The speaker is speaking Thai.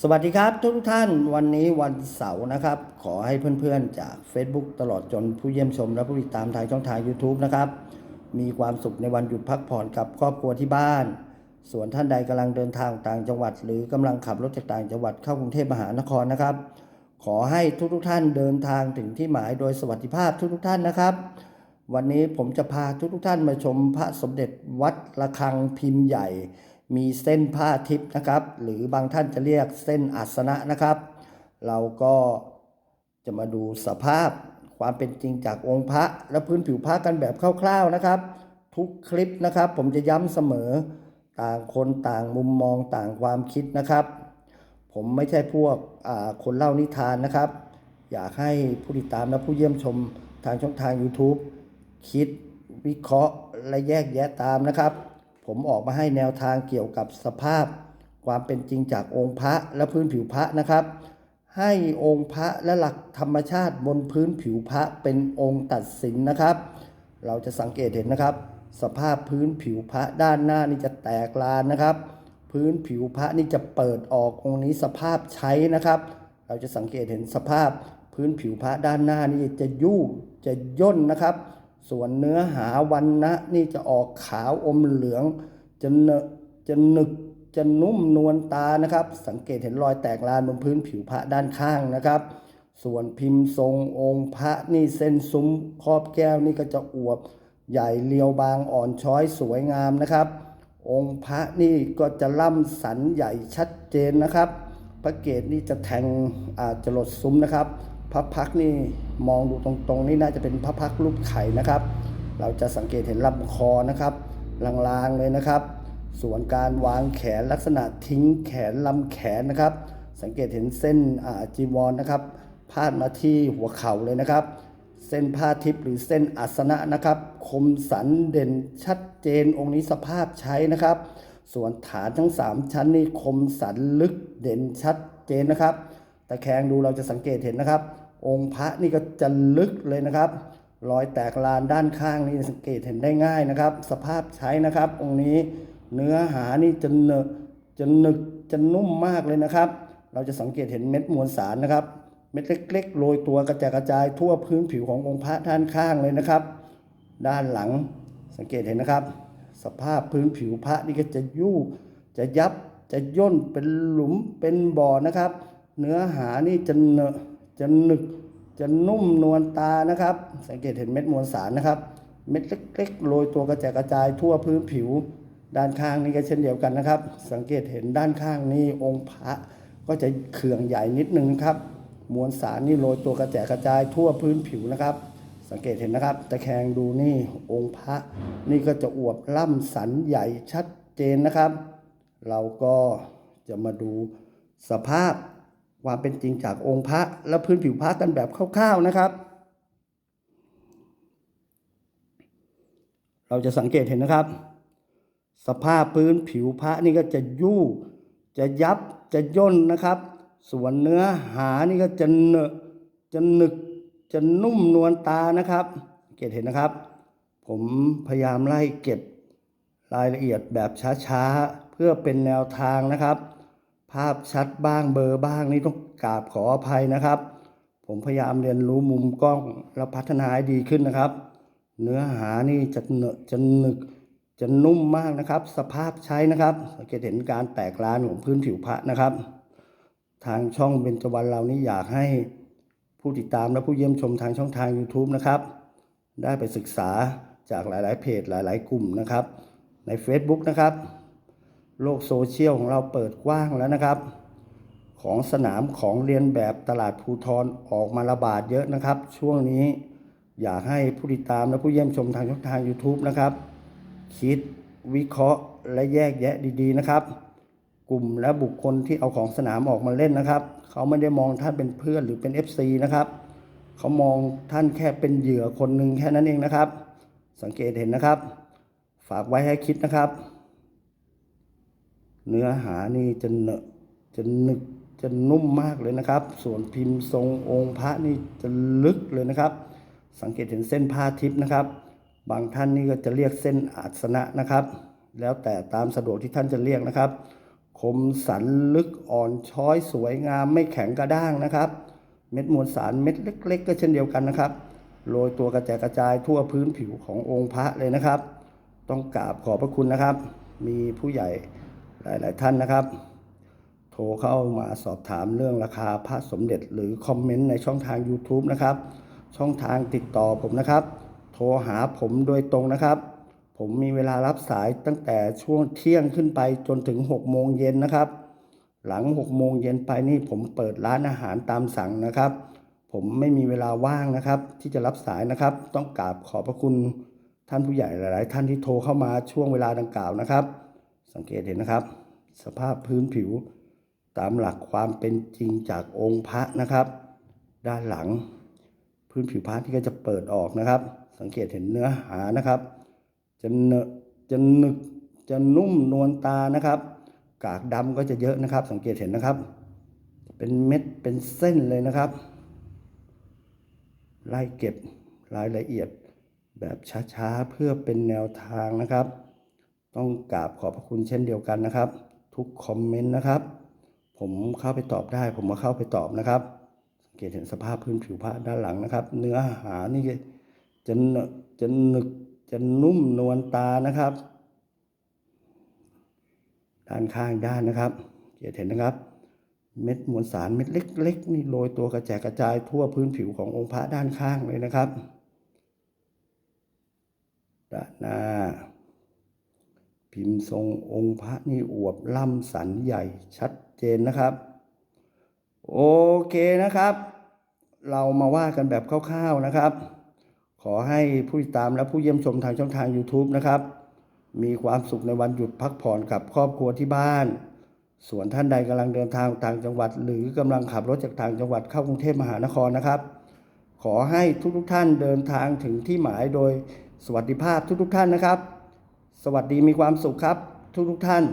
สวัสดีครับทุกท่านวันนี้วันเสาร์นะครับ ขอให้เพื่อนๆจาก Facebook ตลอดจนผู้เยี่ยมชมและผู้ติดตามทางช่องทาง YouTube นะครับ มีความสุขในวันหยุดพักผ่อนกับครอบครัวที่บ้าน ส่วนท่านใดกำลังเดินทางต่างจังหวัด หรือกำลังขับรถจากต่างจังหวัดเข้ากรุงเทพมหานครนะครับ ขอให้ทุกๆท่านเดินทางถึงที่หมายโดยสวัสดิภาพทุกๆท่านนะครับ วันนี้ผมจะพาทุกๆท่านมาชมพระสมเด็จวัดระฆังพิมพ์ใหญ่ มีเส้นผ้าทิพย์นะครับ หรือบางท่านจะเรียกเส้นอัสนะนะครับ เราก็จะมาดูสภาพความเป็นจริงจากองค์พระและพื้นผิวพระกันแบบคร่าวๆนะครับ ทุกคลิปนะครับ ผมจะย้ำเสมอต่างคนต่างมุมมองต่างความคิดนะครับ ผมไม่ใช่พวกคนเล่านิทานนะครับ อยากให้ผู้ติดตามและผู้เยี่ยมชมทางช่องทาง YouTube คิดวิเคราะห์และแยกแยะตามนะครับ ผมออกมาให้แนวทางเกี่ยวกับสภาพ ความเป็นจริงจากองค์พระและพื้นผิวพระนะครับ ให้องค์พระและหลักธรรมชาติบนพื้นผิวพระเป็นองค์ตัดสินนะครับ เราจะสังเกตเห็นนะครับ สภาพพื้นผิวพระด้านหน้านี่จะแตกลานนะครับ พื้นผิวพระนี่จะเปิดออกองค์นี้สภาพใช้นะครับ เราจะสังเกตเห็นสภาพพื้นผิวพระด้านหน้านี่จะยุ่จะย่นนะครับ ส่วนเนื้อหาวันนะนี่จะออกขาวอมเหลืองจะเนจะหนึกจะนุ่มนวลตานะครับ สังเกตเห็นรอยแตกลานบนพื้นผิวพระด้านข้างนะครับ ส่วนพิมพ์ทรงองค์พระนี่เส้นซุ้มครอบแก้วนี่ก็จะอวบใหญ่เรียวบางอ่อนช้อยสวยงามนะครับ องค์พระนี่ก็จะล่ำสันใหญ่ชัดเจนนะครับ พระเกศนี่จะแทงอาจจะหลดซุ้มนะครับ พระพักนี่มองดูตรงๆ นี่น่าจะเป็นพระพักรูปไข่นะครับ เราจะสังเกตเห็นลำคอนะครับลางๆเลยนะครับ ส่วนการวางแขนลักษณะทิ้งแขนลำแขนนะครับ สังเกตเห็นเส้นจีวรนะครับ พาดมาที่หัวเข่าเลยนะครับ เส้นผ้าทิพย์หรือเส้นอัสนะนะครับ คมสันเด่นชัดเจนองค์นี้สภาพใช้นะครับ ส่วนฐานทั้ง 3 ชั้นนี่คมสันลึกเด่นชัดเจนนะครับ ตะแคงดูเราจะสังเกตเห็นนะครับ องค์พระนี่ก็จะลึกเลยนะครับ รอยแตกลานด้านข้างนี่สังเกตเห็นได้ง่ายนะครับ สภาพใช้นะครับ องค์นี้เนื้อหานี่จะเนอะจะหนึกจะนุ่มมากเลยนะครับ เราจะสังเกตเห็นเม็ดมวลสารนะครับ เม็ดเล็กๆโรยตัวกระจายกระจายทั่วพื้นผิวขององค์พระด้านข้างเลยนะครับ ด้านหลังสังเกตเห็นนะครับ สภาพพื้นผิวพระนี่ก็จะยุ่จะยับจะย่นเป็นหลุมเป็นบ่อนะครับ เนื้อหานี่จะเนอะ จะหนึกจะนุ่มนวลตานะครับ สังเกตเห็นเม็ดมวลสารนะครับ เม็ดเล็กๆโรยตัวกระจายกระจายทั่วพื้นผิว ด้านข้างนี่ก็เช่นเดียวกันนะครับ สังเกตเห็นด้านข้างนี่องค์พระก็จะเขื่องใหญ่นิดนึงครับ มวลสารนี่โรยตัวกระแจกกระจายทั่วพื้นผิวนะครับ สังเกตเห็นนะครับ ตะแคงดูนี่องค์พระนี่ก็จะอวบล่ำสันใหญ่ชัดเจนนะครับ เราก็จะมาดูสภาพ ความเป็นจริงจากองค์พระและพื้นผิวพระกันแบบคร่าวๆนะครับ เราจะสังเกตเห็นนะครับ สภาพพื้นผิวพระนี่ก็จะยู่จะยับจะย่นนะครับ ส่วนเนื้อหานี่ก็จะเนอะจะหนึกจะนุ่มนวลตานะครับเกตเห็นนะครับ ผมพยายามไล่เก็บรายละเอียดแบบช้าๆ เพื่อเป็นแนวทางนะครับ ภาพชัดบ้างเบลอบ้างนี่ต้องกราบขออภัยนะครับ ผมพยายามเรียนรู้มุมกล้องแล้วพัฒนาให้ดีขึ้นนะครับ เนื้อหานี่จะเนอะจะหนึกจะนุ่มมากนะครับ สภาพใช้นะครับสังเกตเห็นการแตกลานของพื้นผิวพระนะครับ ทางช่องเบญจวรรณเรานี่อยากให้ผู้ติดตามและผู้เยี่ยมชมทางช่องทาง YouTube นะครับ ได้ไปศึกษาจากหลาย ๆ เพจหลาย ๆ กลุ่มนะครับ ใน Facebook นะครับ โลกโซเชียลของเราเปิดกว้างแล้วนะครับ ของสนามของเรียนแบบตลาดภูทรออกมาระบาดเยอะนะครับ ช่วงนี้อยากให้ผู้ติดตามและผู้เยี่ยมชมทางช่องทาง YouTube นะครับ คิดวิเคราะห์และแยกแยะดีๆนะครับ กลุ่มและบุคคลที่เอาของสนามออกมาเล่นนะครับ เขาไม่ได้มองท่านเป็นเพื่อนหรือเป็น FC นะครับ เขามองท่านแค่เป็นเหยื่อคนหนึ่งแค่นั้นเองนะครับ สังเกตเห็นนะครับ ฝากไว้ให้คิดนะครับ เนื้อหานี่จะเนอะจะหนึกจะนุ่มมากเลยนะครับ ส่วนพิมพ์ทรงองค์พระนี่จะลึกเลยนะครับ สังเกตเห็นเส้นผ้าทิพย์นะครับ บางท่านนี่ก็จะเรียกเส้นอาสนะนะครับ แล้วแต่ตามสะดวกที่ท่านจะเรียกนะครับ คมสันลึกอ่อนช้อยสวยงามไม่แข็งกระด้างนะครับ เม็ดมวลสารเม็ดเล็ก ๆ ก็เช่นเดียวกันนะครับโรยตัวกระจายกระจายทั่วพื้นผิวขององค์พระเลยนะครับ ต้องกราบขอบพระคุณนะครับ มีผู้ใหญ่ หลาย ๆ ท่านนะครับ โทรเข้ามาสอบถามเรื่องราคาพระสมเด็จหรือคอมเมนต์ในช่องทาง YouTube นะครับ ช่องทางติดต่อผมนะครับ โทรหาผมโดยตรงนะครับ ผมมีเวลารับสายตั้งแต่ช่วงเที่ยงขึ้นไปจนถึง6โมงเย็นนะครับ หลัง6โมงเย็นไปนี่ผมเปิดร้านอาหารตามสั่งนะครับ ผมไม่มีเวลาว่างนะครับ ที่จะรับสายนะครับ ต้องกราบขอบพระคุณท่านผู้ใหญ่หลาย ๆ ท่านที่โทรเข้ามาช่วงเวลาดังกล่าวนะครับ สังเกตเห็นนะครับ สภาพพื้นผิวตามหลักความเป็นจริงจากองค์พระนะครับ ด้านหลัง พื้นผิวพระที่ก็จะเปิดออกนะครับ สังเกตเห็นเนื้อหานะครับ จะเนจะหนึกจะนุ่มนวลตานะครับ กากดำก็จะเยอะนะครับ สังเกตเห็นนะครับ เป็นเม็ดเป็นเส้นเลยนะครับ ไล่เก็บรายละเอียดแบบช้าๆเพื่อเป็นแนวทางนะครับ ต้องกราบขอบพระคุณเช่นเดียวกันนะครับ ทุกคอมเมนต์นะครับ ผมเข้าไปตอบได้ ผมก็เข้าไปตอบนะครับสังเกตเห็นสภาพพื้นผิวผ้าด้านหลังนะครับ เนื้อหานี่จะจะหนึกจะนุ่มนวลตานะครับ ด้านข้างด้านนะครับสังเกตเห็นนะครับ เม็ดมวลสารเม็ดเล็กๆนี่โรยตัวกระจายกระจายทั่วพื้นผิวขององค์พระด้านข้างเลยนะครับด้านหน้า พิมพ์ทรงองค์พระนี่อวบล่ำสันใหญ่ชัดเจนนะครับ โอเคนะครับ เรามาว่ากันแบบคร่าวๆนะครับ ขอให้ผู้ติดตามและผู้เยี่ยมชมทางช่องทาง YouTube นะครับ มีความสุขในวันหยุดพักผ่อนกับครอบครัวที่บ้าน ส่วนท่านใดกำลังเดินทางต่างจังหวัด หรือกำลังขับรถจากต่างจังหวัดเข้ากรุงเทพมหานครนะครับ ขอให้ทุกๆท่านเดินทางถึงที่หมายโดยสวัสดิภาพทุกๆท่านนะครับ สวัสดีมีความสุขครับ ทุกทุกท่าน